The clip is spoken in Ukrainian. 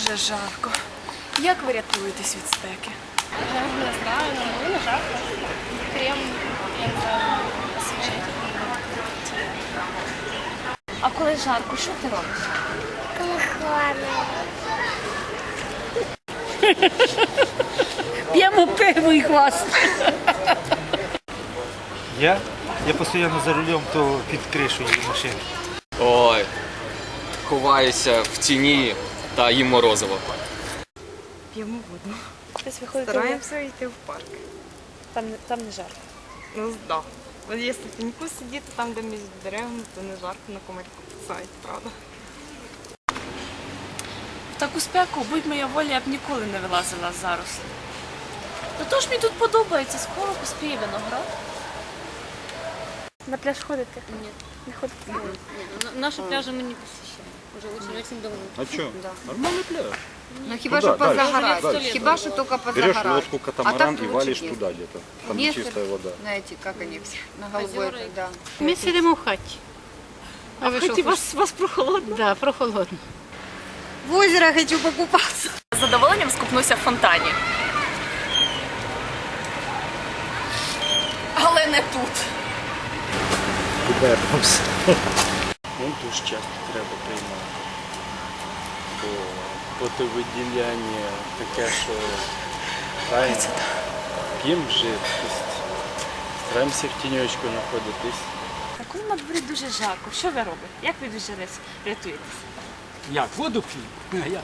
дуже жарко. Як ви рятуєтесь від спеки? Я не знаю, ну не жарко. Крем, не. А коли жарко, що ти робиш? П'ємо пиво і хваст. Я? Я постійно за рулем, то під кришою машини. Ой, ховаюся в тіні та їм морозиво. П'ємо воду. Десь виходити. Стараємося йти в парк. Там, не- там не жарко. Ну, да. Якщо в тіньку сидіти там, де між деревами, то не жарко на комарку писають, правда. В таку спеку, будь моя воля, я б ніколи не вилазила з зарослі. Ну то ж мені тут подобається, скоро поспіє виноград. На пляж ходите? Ні. Не ходите? Ні, ну, наші пляжі ми не. Уже очень-очень давно. А что? Нормальный пляж. Ну хіба що да, дальше, позагорати. дальше. Хіба що тільки Берешь лодку, катамаран и валишь туда где-то. Там Место- чистая вода. Знаєте, як вони всі на голубой, Озера. да. Ми сидимо в хаті. А ви що? вас, вас прохолодно? Да, прохолодно. В озеро хочу покупатися. З задоволенням скупнуся в фонтані. Але не тут. Купаемся. Ну, дуже часто треба приймати. Бо потовиділяння таке, що правильно, п'ємо жидкість, стараємося в тіньочку знаходитись. А коли на дворі дуже жарко, що ви робите? Як ви дуже рятуєтесь? Як? Воду п'ємо? А як?